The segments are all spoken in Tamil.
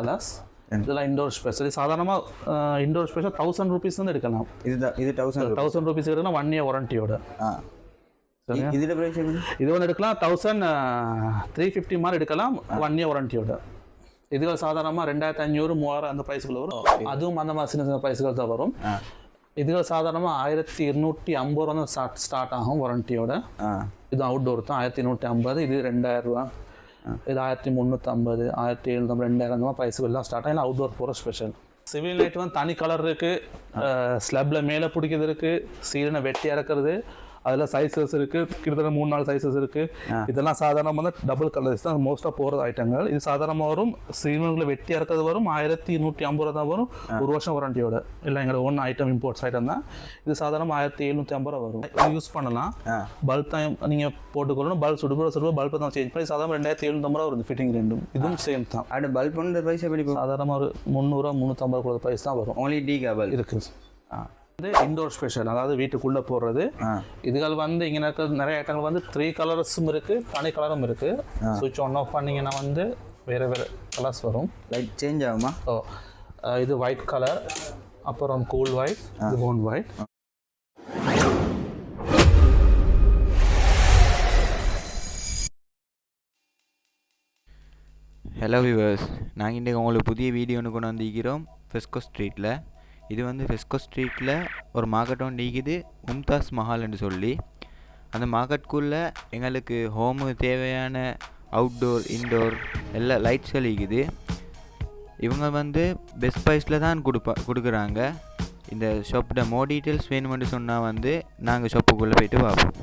கலர்ஸ் இதெல்லாம் இண்டோர் ஸ்பெஷல் சாதாரணமாக இண்டோர் ஸ்பெஷல் தௌசண்ட் ருபீஸ் வந்து எடுக்கலாம். இது இது தௌசண்ட் தௌசண்ட் ருபீஸ் எடுக்கலாம் ஒன் இயர் வாரண்டியோட இதுல பிரைஸ் இது வந்து எடுக்கலாம் தௌசண்ட் த்ரீ ஃபிஃப்டி மாதிரி எடுக்கலாம் ஒன் இயர் வாரண்டியோட இது சாதாரணமாக ரெண்டாயிரத்தி ஐநூறு மூவாயிரம் அந்த ப்ரைஸுக்குள்ள வரும். அதுவும் அந்த மாதிரி சின்ன சின்ன ப்ரைஸுகள் தான் வரும். இதுகள் சாதாரணமாக ஆயிரத்தி இருநூற்றி ஐம்பது ரூபா தான் ஸ்டார்ட் ஸ்டார்ட் ஆகும் வாரண்டியோட இது அவுட்டோர் தான் ஆயிரத்தி நூற்றி ஐம்பது இது ரெண்டாயிரம் ரூபா. இது ஆயிரத்தி முந்நூற்றம்பது ஆயிரத்தி எழுநூறு ரெண்டாயிரம் அந்த மாதிரி ப்ரைஸுகள் தான் ஸ்டார்ட் ஆகும் அவுட்டோர் போகிற ஸ்பெஷல் சிவில் லைட் வந்து தனி கலர் இருக்குது ஸ்லப்பில் மேலே பிடிக்கிறது இருக்குது சீரனை வெட்டி இறக்குறது அதில் சைஸஸ் இருக்குது கிட்டத்தட்ட மூணு நாலு சைஸஸ் இருக்குது இதெல்லாம் சாதாரணமாக டபுள் கலர்ஸ் தான் மோஸ்ட்டாக போகிறது ஐட்டங்கள் இது சாதாரணமாக வரும். சீரனில் வெட்டி இறக்கிறது வரும். ஆயிரத்தி நூற்றி ஐம்பது ரூபா தான் வரும் ஒரு வருஷம் வாரண்டியோட இல்லை எங்களோட ஒன் ஐட்டம் இம்போர்ட்ஸ் ஐட்டம் தான். இது சாதாரணமாக ஆயிரத்தி எழுநூற்றி ஐம்பது ரூபா வரும். யூஸ் பண்ணலாம். பல்ப் தான் நீங்கள் போட்டுக்கொள்ளணும். பல்ப் சுடுபட சுடுபட பல்ப் தான் சேஞ்ச் பண்ணி சாதாரண ரெண்டாயிரத்தி எழுநூத்தம்பது ரூபா வருது ஃபிட்டிங் ரெண்டும். இதுவும் சேம் தான். அடு பல்ப் ஒன்று பிரைஸ் எப்படி சாதாரணமாக ஒரு முந்நூறுரூவா முந்நூற்றம்பது கூட ப்ரைஸ் தான் வரும். ஓன்லி டி கேபிள் இருக்குது ஆ. வந்து இண்டோர் ஸ்பெஷல் அதாவது வீட்டுக்குள்ளே போடுறது. இதுகள் வந்து இங்கே இருக்க நிறைய ஐட்டங்கள் வந்து த்ரீ கலர்ஸும் இருக்குது தனி கலரும் இருக்குது சுவிட்ச் ஆன் ஆஃப் பண்ணிங்கன்னா வந்து வேறு வேறு கலர்ஸ் வரும். லைட் சேஞ்ச் ஆகுமா? ஓ இது ஒயிட் கலர் அப்புறம் கூல் ஒயிட் இது போன் ஒயிட் ஹலோ விவர்ஸ் நாங்கள் இன்றைக்கு உங்களுக்கு புதிய வீடியோ ஒன்று கொண்டு வந்திருக்கிறோம் ஃபெஸ்கோ ஸ்ட்ரீட்டில் இது வந்து ஃபெஸ்கோ ஸ்ட்ரீட்டில் ஒரு மார்க்கெட் ஒன்று இருக்குது மும்தாஸ் மஹால்னு சொல்லி. அந்த மார்க்கெட்டுக்குள்ளே எங்களுக்கு ஹோமு தேவையான அவுட்டோர் இன்டோர் எல்லா லைட்ஸும் இருக்குது இவங்க வந்து பெஸ்ட் ப்ரைஸில் தான் கொடுப்பா கொடுக்குறாங்க. இந்த ஷாப்பிட்ட மோ டீட்டெயில்ஸ் வேணுமென்று சொன்னால் வந்து நாங்கள் ஷாப்புக்குள்ளே போயிட்டு பார்ப்போம்.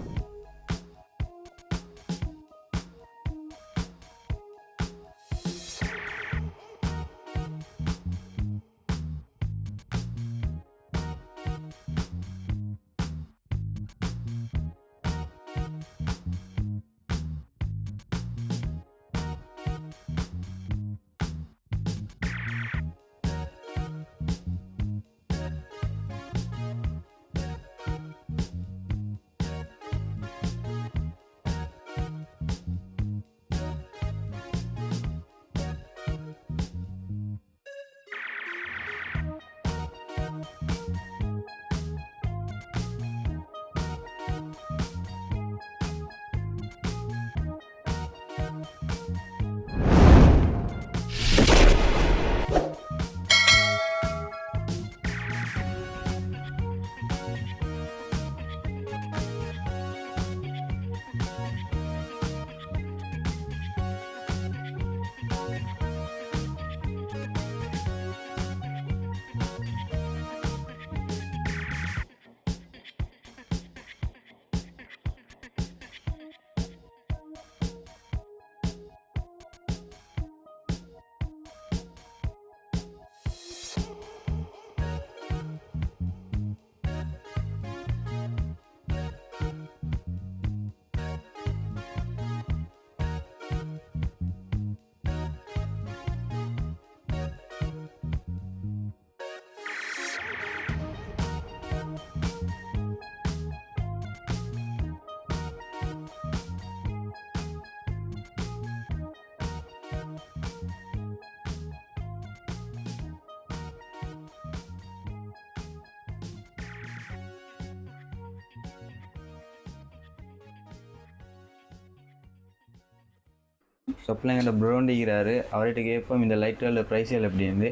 சொப்பிள்ளைங்கிட்ட ப்ரோண்டிக்கிறாரு அவர்கிட்ட கேட்போம் இந்த லைட்டுகள ப்ரைஸ்கள் எப்படி இருந்து?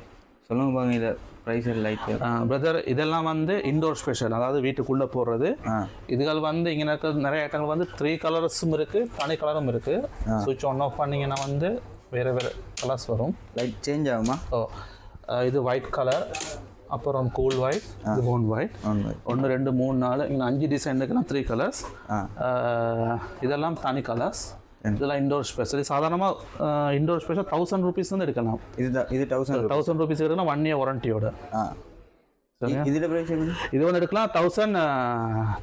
சொல்லுங்க பாங்க இதை ப்ரைஸ்கள் லைட்டு பிரதர் இதெல்லாம் வந்து இண்டோர் ஸ்பெஷல் அதாவது வீட்டுக்குள்ளே போடுறது. இதுகள் வந்து இங்கே இருக்க நிறைய ஐட்டங்கள் வந்து த்ரீ கலர்ஸும் இருக்குது தனி கலரும் இருக்குது சுவிட்ச் ஆன் ஆஃப் பண்ணிங்கன்னா வந்து வேறு வேறு கலர்ஸ் வரும். லைட் சேஞ்ச் ஆகுமா? ஓ இது ஒயிட் கலர் அப்புறம் கூல் ஒயிட் இது போன் ஒயிட் ஒன்று ரெண்டு மூணு நாலு இங்கே அஞ்சு டிசைன் இருக்குன்னா த்ரீ கலர்ஸ் இதெல்லாம் தனி கலர்ஸ் இதெல்லாம் இண்டோர் ஸ்பெஷல் சாதாரணமாக இண்டோர் ஸ்பெஷல் தௌசண்ட் ருபீஸ் வந்து எடுக்கலாம். இது இது தௌசண்ட் தௌசண்ட் ருபீஸ் எடுக்கலாம் ஒன் இயர் வாரண்டியோட இதுல ப்ரைஸ் இது வந்து எடுக்கலாம் தௌசண்ட்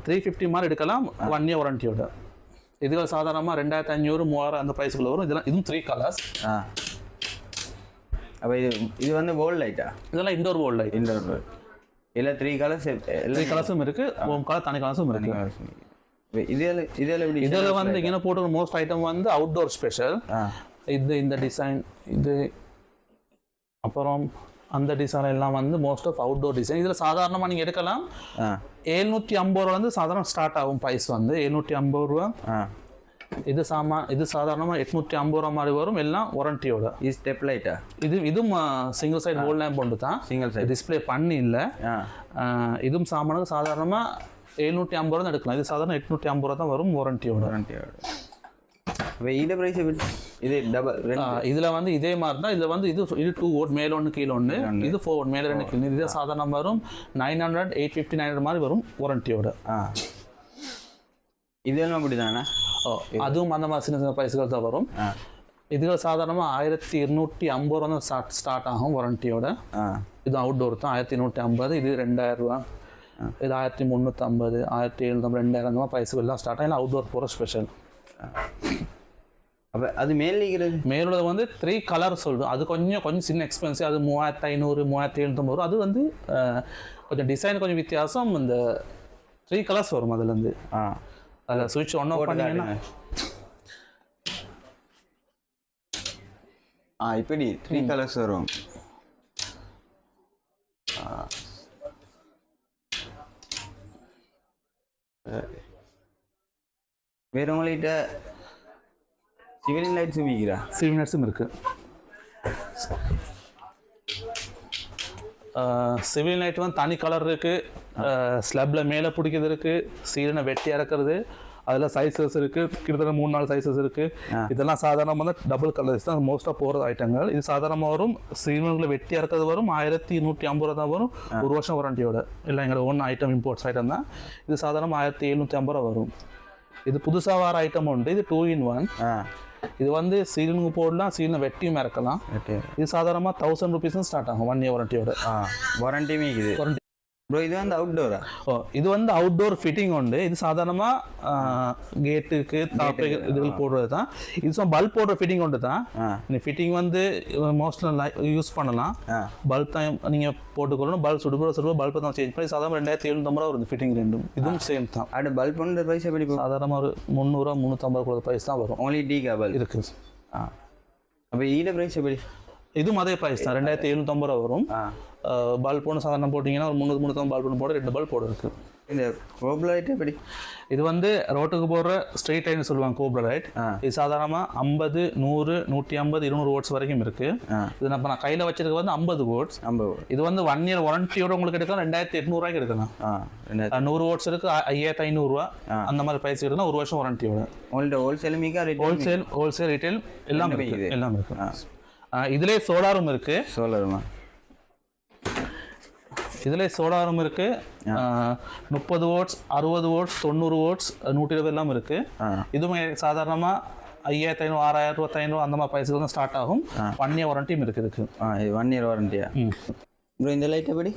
த்ரீ ஃபிஃப்டி மாதிரி எடுக்கலாம் ஒன் இயர் வாரண்டியோட இதுகள் சாதாரணமாக ரெண்டாயிரத்தி ஐநூறு மூவாயிரம் அந்த ப்ரைஸுக்குள்ள வரும். இதெல்லாம் இதுவும் த்ரீ கலர்ஸ் அப்போ இது இது வந்து கோல்ட் லைட்டா இதெல்லாம் இண்டோர் வேர்ல்ட் லைட் இந்த இல்லை த்ரீ கலர்ஸ் த்ரீ கலர்ஸும் இருக்குது கலர் தனி கலர்ஸும் இருக்குது இதில் இதில் எப்படி இதில் வந்து இங்கே போட்டுற மோஸ்ட் ஐட்டம் வந்து அவுட்டோர் ஸ்பெஷல் இது இந்த டிசைன் இது அப்புறம் அந்த டிசைன் எல்லாம் வந்து மோஸ்ட் ஆஃப் அவுட்டோர் டிசைன் இதில் சாதாரணமாக நீங்கள் எடுக்கலாம். எழுநூற்றி ஐம்பது ரூபா வந்து சாதாரண ஸ்டார்ட் ஆகும் ப்ரைஸ் வந்து. எழுநூற்றி ஐம்பது ரூபா. இது சாமா இது சாதாரணமாக எட்நூற்றி ஐம்பது ரூபா மாதிரி வரும். எல்லாம் வாரண்டியோட இது ஸ்டெப் லைட்டா இது இதுவும் சிங்கிள் சைடு ஹோல் லேம்ப் ஒன்று தான். சிங்கிள் சைட் டிஸ்ப்ளே பண்ணி இல்லை. இதுவும் சாமானுக்கு சாதாரணமாக எழுநூற்றி ஐம்பது ரூபா தான் எடுக்கலாம். இது சாதாரண எட்நூற்றி ஐம்பது ரூபா தான் வரும் வாரண்டியோட வாரண்டியோட இந்த ப்ரைஸ் எப்படி? இது டபுள் இதில் வந்து இதே மாதிரி தான் இதில் வந்து இது இது டூ ஓட் மேலே ஒன்று கீழே ஒன்று இது ஃபோர் ஓட் மேலே ரெண்டு கீழே இது சாதாரண வரும். Nine hundred eight fifty nine hundred மாதிரி வரும் வாரண்டியோட ஆ. இதெல்லாம் அப்படி தானே ஓ அதுவும் அந்த மாதிரி சின்ன சின்ன ப்ரைஸ்கள் தான் வரும். இதுகள் சாதாரணமாக ஆயிரத்தி இருநூற்றி ஐம்பது ரூபா தான் ஸ்டார்ட் ஸ்டார்ட் ஆகும் வாரண்டியோட இது அவுட்டோர் தான். ஆயிரத்தி நூற்றி ஐம்பது இது ரெண்டாயிரம் ரூபா இது ஆயிரத்தி முந்நூற்றம்பது ஆயிரத்தி எழுநூறு ரெண்டாயிரம் அந்த மாதிரி ப்ரைஸுகள் எல்லாம் ஸ்டார்ட் ஆகும் அவுட்டோர் போகிற ஸ்பெஷல் அப்போ அது மேல் இருக்கிறது மேலுள்ளது வந்து த்ரீ கலர் சொல்லுது அது கொஞ்சம் கொஞ்சம் சின்ன எக்ஸ்பென்சிவ் அது மூவாயிரத்து ஐநூறு மூவாயிரத்தி எழுநூத்தம்பது வரும் அது வந்து கொஞ்சம் டிசைன் கொஞ்சம் வித்தியாசம் இந்த த்ரீ கலர்ஸ் வரும் அதுலேருந்து ஆ அதில் சுவிட்ச் ஒன்று போட்டு பண்ணீங்கன்னா. ஆ இப்படி த்ரீ கலர்ஸ் வரும் ஆ. சரி. வேற உங்கள்கிட்ட சிவில் லைட்ஸும் விற்கிறா சிவி மினிட்ஸும் இருக்குது சிவில் லைட் வந்து தனி கலர் இருக்குது ஸ்லப்பில் மேலே பிடிக்கிறது இருக்குது சீரனை வெட்டி இறக்குறது அதில் சைஸஸ் இருக்குது கிட்டத்தட்ட மூணு நாலு சைஸஸ் இருக்குது இதெல்லாம் சாதாரணமாக வந்து டபுள் கலர்ஸ் தான் மோஸ்ட்டாக போகிறது ஐட்டங்கள் இது சாதாரணமாக வரும். சீரனில் வெட்டி இறக்கிறது வரும். ஆயிரத்தி நூற்றி ஐம்பது ரூபா தான் வரும். ஒரு வருஷம் வாரண்டியோட இல்லை எங்களோட ஒன் ஐட்டம் இம்போர்ட்ஸ் ஐட்டம் தான். இது சாதாரணமாக ஆயிரத்தி எழுநூற்றி ஐம்பது ரூபா வரும். இது புதுசாக வர ஐட்டம் உண்டு. இது டூ இன் ஒன் இது வந்து சீலினுக்கு போடலாம். சீலினை வெட்டியும் இறக்கலாம். இது சாதாரணமாக தௌசண்ட் ருபீஸும் ஸ்டார்ட் ஆகும். ஒன் இயர் வாரண்டியோட வாரண்டியுமே இருக்குது. ப்ரோ இது வந்து அவுட்டோரா ஓ இது வந்து அவுட்டோர் ஃபிட்டிங் உண்டு இது சாதாரணமாக கேட்டுக்கு தாப்பை இதுகள் போடுறது தான் இது சும்மா பல்ப் போடுற ஃபிட்டிங் உண்டு தான் இந்த ஃபிட்டிங் வந்து மோஸ்ட்லி யூஸ் பண்ணலாம் பல்ப் தான் நீங்கள் போட்டுக்கொள்ளணும் பல்ப் சுடுபட சுடுபட பல்ப் தான் சேஞ்ச் பண்ணி சாதாரண ரெண்டாயிரத்தி எழுநூத்தம்பது ரூபா வருது ஃபிட்டிங் ரெண்டும் இதுவும் சேம் தான் அடு பல்ப் ஒன்று ப்ரைஸ் எப்படி சாதாரணமாக ஒரு முந்நூறுரூவா முந்நூற்றம்பது கூட ப்ரைஸ் தான் வரும் ஓன்லி டி கேபல் இருக்குது ஆ அப்போ ஈட ப்ரைஸ் எப்படி இதுவும் அதே ப்ரைஸ் தான் ரெண்டாயிரத்தி எழுநூத்தம்பது ரூபா வரும். ஆ. பல்ப் ஒன்று சாதாரண போட்டிங்கன்னா ஒரு முந்நூறு முந்நூற்றம்பது பல்ப் ஒன்று போட ரெண்டு பல்ப் போட இருக்குது இந்த கோபுல லைட் எப்படி? இது வந்து ரோட்டுக்கு போடுற ஸ்ட்ரெயிட் லைன் சொல்லுவாங்க கோப்ரா லைட். இது சாதாரணமாக ஐம்பது நூறு நூற்றி ஐம்பது இருநூறு ஓட்ஸ் வரைக்கும் இருக்குது இது நம்ம நான் கையில் வச்சிருக்க வந்து ஐம்பது ஓட்ஸ். ஐம்பது இது வந்து ஒன் இயர் வாரண்டியோட உங்களுக்கு எடுக்கலாம். ரெண்டாயிரத்தி எட்நூறுவாய்க்கு எடுக்கலாம். நூறு ஓட்ஸ் இருக்கு. ஐயாயிரத்தி ஐநூறுரூவா அந்த மாதிரி ப்ரைஸ் எடுக்கலாம். ஒரு வருஷம் வாரண்டியோட உங்கள்கிட்ட wholesale rate wholesale wholesale retail எல்லாம். எல்லாம் இருக்கு. இதுலயே சோலாரும் இருக்கு. சோலருமா? இதுல சோலாரும் இருக்கு. அஹ் முப்பது ஓட்ஸ் அறுபது ஓட்ஸ் தொண்ணூறு ஓட்ஸ் நூற்றி இருபது எல்லாம் இருக்கு. ஆ. இதுவுமே சாதாரணமாக ஐயாயிரத்தி ஐநூறு ஆறாயிரம் இருபத்தி ஐநூறு அந்த மாதிரி தான் ஸ்டார்ட் ஆகும். ஒன் இயர் வாரண்டியும் இருக்கு இதுக்கு. ஆ இது ஒன் இயர் வாரண்டியா. ப்ரோ இந்த லைட் எப்படி?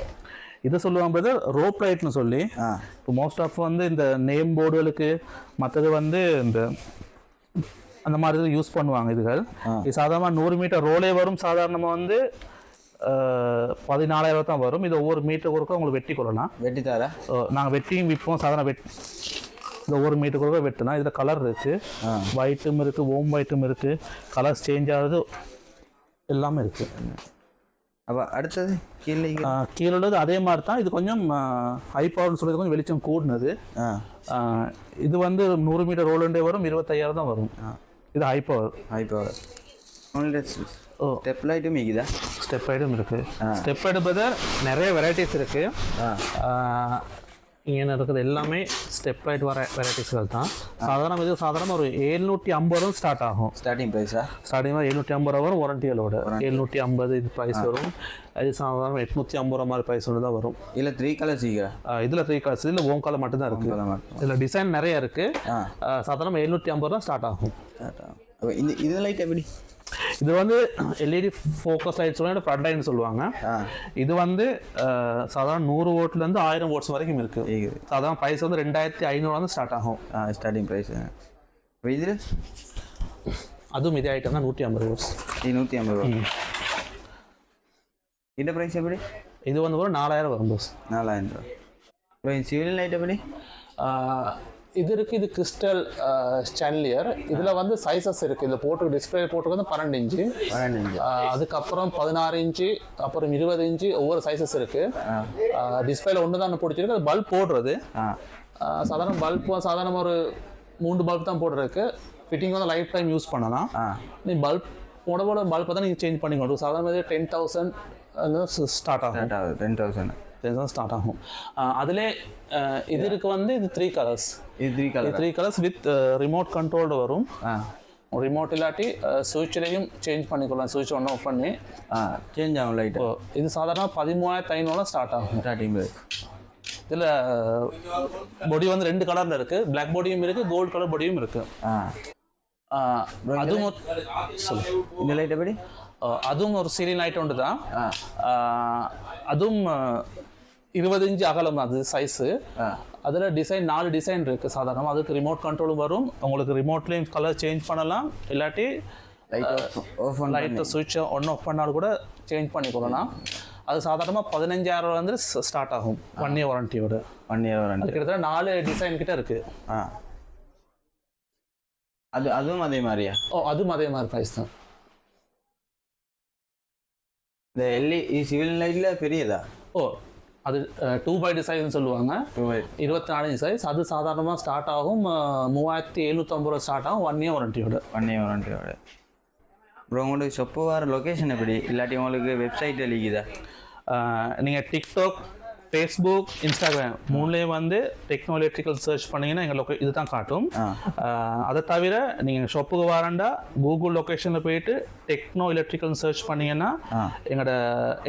இதை சொல்லுவாங்க பிரதர் ரோப் லைட்னு சொல்லி. இப்போ மோஸ்ட் ஆஃப் வந்து இந்த நேம் போர்டுகளுக்கு மற்றது வந்து இந்த அந்த மாதிரி இது யூஸ் பண்ணுவாங்க இதுகள். இது சாதாரணமாக நூறு மீட்டர் ரோலே வரும் சாதாரணமாக வந்து பதினாலாயிரம் தான் வரும். இது ஒவ்வொரு மீட்டர் ஒருக்கா உங்களுக்கு வெட்டி கொள்ளலாம். வெட்டி தாரா? நாங்கள் வெட்டியும் விற்போம் சாதாரண வெட் இந்த ஒவ்வொரு மீட்டர் ஒருக்கா வெட்டுனா இதில் கலர் இருக்குது ஒயிட்டும் இருக்குது ஓம் ஒயிட்டும் இருக்குது கலர்ஸ் சேஞ்ச் ஆகுது எல்லாமே இருக்குது அப்போ அடுத்தது கீழே கீழே உள்ளது அதே மாதிரி தான். இது கொஞ்சம் ஹை பவர்னு சொல்லி கொஞ்சம் வெளிச்சம் கூடினது. ஆ. இது வந்து நூறு மீட்டர் ரோலுண்டே வரும் இருபத்தையாயிரம் தான் வரும். இது ஹை பவர் ஹை பவர் ஓ ஸ்டெப் லைட்டும் மிக்குதா ஸ்டெப் ஐடும் இருக்குது ஸ்டெப் பதர் நிறைய வெரைட்டிஸ் இருக்குது இங்கே இருக்கிறது எல்லாமே ஸ்டெப் ரைட் வர வெரைட்டிஸ்கள் தான் சாதாரண இது சாதாரண ஒரு எழுநூற்றி ஐம்பது ரூபா ஸ்டார்ட் ஆகும் ஸ்டார்டிங் ப்ரைஸா ஸ்டார்டிங்காக எழுநூற்றி ஐம்பது ரூபா வரும் வாரண்டிகளோட எழுநூற்றி ஐம்பது இது ப்ரைஸ் வரும் இது சாதாரண எட்நூற்றி ஐம்பது ரூபா மாதிரி ப்ரைஸ் தான் வரும் இல்லை த்ரீ கலர் சீக்கிரா இதில் த்ரீ கலர்ஸ் இதில் ஓம் கலர் மட்டும்தான் இருக்குது கலர் மட்டும் இதில் டிசைன் நிறைய இருக்குது சாதாரண எழுநூற்றி ஐம்பது ரூபா ஸ்டார்ட் ஆகும் இந்த இது லைட் எப்படி? இது வந்து எல்இடி ஃபோக்கஸ் லைட் சொல்லுவாங்க ஃப்ளட் லைட்னு சொல்லுவாங்க. இது வந்து சாதாரண நூறு ஓட்லேருந்து ஆயிரம் ஓட்ஸ் வரைக்கும் இருக்குது சாதாரண ப்ரைஸ் வந்து ரெண்டாயிரத்தி ஐநூறுவா வந்து ஸ்டார்ட் ஆகும். ஸ்டார்டிங் ப்ரைஸ் இதில் அதுவும் இதே ஐட்டம் தான் நூற்றி ஐம்பது ஓட்ஸ் இது நூற்றி ஐம்பது ரூபா இந்த ப்ரைஸ் எப்படி? இது வந்து ஒரு நாலாயிரம் வரும் போஸ் நாலாயிரம் ரூபா. சிவில் லைட் எப்படி? இது இருக்கு இது கிறிஸ்டல் ஸ்டான்லியர் இதுல வந்து சைசஸ் இருக்கு. இது போட்டு டிஸ்பிளே வந்து பன்னெண்டு இன்ச்சு. பன்னெண்டு இன்ச்சு. அதுக்கப்புறம் பதினாறு இன்ச்சு அப்புறம் இருபது இன்ச்சு ஒவ்வொரு சைஸஸ் இருக்கு. டிஸ்பிளேல ஒன்று தான் பிடிச்சிருக்கு. அது பல்ப் போடுறது. சாதாரண பல்ப் சாதாரண ஒரு மூணு பல்ப் தான் போடுறதுக்கு ஃபிட்டிங் வந்து லைஃப் டைம் யூஸ் பண்ணலாம். நீ பல்ப் போட போட பல்பை தான் நீங்கள் சேஞ்ச் பண்ணிக்கணும் சாதாரண டென் தௌசண்ட் ஸ்டார்ட் ஆகும். டென் தௌசண்ட் டென் ஸ்டார்ட் ஆகும். அதிலே ஆஹ் இது இருக்கு வந்து இது த்ரீ கலர்ஸ் இது three colour three colours with remote controlled வரும் ரிமோட் இல்லாட்டி சுவிட்ச்லேயும் சேஞ்ச் பண்ணிக்கலாம் சுவிட்ச் ஒன்று ஆஃப் பண்ணி. சேஞ்ச் ஆகும் இப்போ இது சாதாரண பதிமூவாயிரத்து ஐநூறுல ஸ்டார்ட் ஆகும். ஸ்டார்டிங் இதில் பொடி வந்து ரெண்டு கலரில் இருக்குது Black பொடியும் இருக்குது கோல்டு கலர் பொடியும் இருக்குது அதுவும் சொல்லு. இந்த லைட் எப்படி? அதுவும் ஒரு சீரியல் ஐட்டம் உண்டு தான் அதுவும் ஆஹ் இருபது இன்ச்சு அகலம் அது சைஸு அதில் டிசைன் நாலு டிசைன் இருக்குது சாதாரணமாக அதுக்கு ரிமோட் கண்ட்ரோல் வரும். உங்களுக்கு ரிமோட்லேயும் கலர் சேஞ்ச் பண்ணலாம். இல்லாட்டி லைட்டை சுவிட்சை ஒன் ஆஃப் பண்ணாலும் கூட சேஞ்ச் பண்ணிக்கொள்ளலாம் அது சாதாரணமாக பதினஞ்சாயிரம் வந்து ஸ்டார்ட் ஆகும். ஒன் இயர் வாரண்டியோட ஒன் இயர் வரண்ட் கிட்டத்தட்ட நாலு டிசைன் கிட்ட இருக்குது ஆ. அது அதுவும் அதே மாதிரியா? ஓ அதுவும் அதே மாதிரி ப்ரைஸ் தான். இந்த எல்இ சிவில் லைட்டில் பெரியதா? ஓ அது டூ பை டிசைன் சொல்லுவாங்க. இருபத்தி நாலு சைஸ் அது சாதாரணமாக ஸ்டார்ட் ஆகும் மூவாயிரத்தி எழுநூற்றம்பது ரூபா ஸ்டார்ட் ஆகும் ஒன் இயர் வாரண்டியோட ஒன் இயர் வரண்ட்டியோட ப்ரோ உங்களுக்கு சொப்பு வர லொக்கேஷன் எப்படி? இல்லாட்டி உங்களுக்கு வெப்சைட் எழுதிக்குதா நீங்கள் டிக்டாக் ஃபேஸ்புக் இன்ஸ்டாகிராம் மூணுலேயும் வந்து டெக்னோ எலக்ட்ரிக்கல் சர்ச் பண்ணீங்கன்னா எங்கள் லொக்கே இதுதான் காட்டும். அதை தவிர நீங்கள் ஷாப்புக்கு வரண்டா கூகுள் லொக்கேஷனில் போயிட்டு டெக்னோ எலக்ட்ரிக்கல் சர்ச் பண்ணீங்கன்னா எங்களோட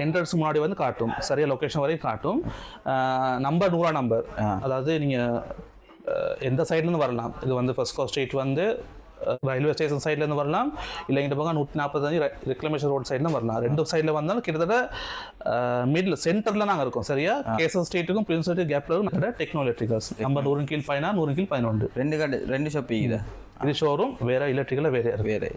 என்ட்ரன்ஸ் முன்னாடி வந்து காட்டும். சரியா லொக்கேஷன் வரையும் காட்டும். நம்பர் நூறா நம்பர். அதாவது நீங்கள் எந்த சைட்லேருந்து வரலாம். இது வந்து ஃபர்ஸ்ட் ஸ்ட்ரீட் வந்து ரயில்வே ஸ்டேஷன் சைட்லேருந்து வரலாம் இல்லை இங்கிட்ட பக்கம் நூற்றி நாற்பத்தஞ்சு ரெக்ளமேஷன் ரோட் சைட்லேருந்து வரலாம் ரெண்டு சைடில் வந்தாலும் கிட்டத்தட்ட மிடில் சென்டரில் நாங்கள் இருக்கோம் சரியா கேசன் ஸ்ட்ரீட்டுக்கும் பிரின்ஸ் ஸ்ட்ரீட் கேப்பில் நாங்கள் டெக்னோ எலக்ட்ரிக்கல்ஸ் நம்பர் நூறு கீழ் பதினாறு நூறு கீழ் பதினொன்று ரெண்டு கடை ரெண்டு ஷாப் இருக்குதா இது ஷோரூம் வேறு எலக்ட்ரிக்கலில் வேறு இருக்குது வேறு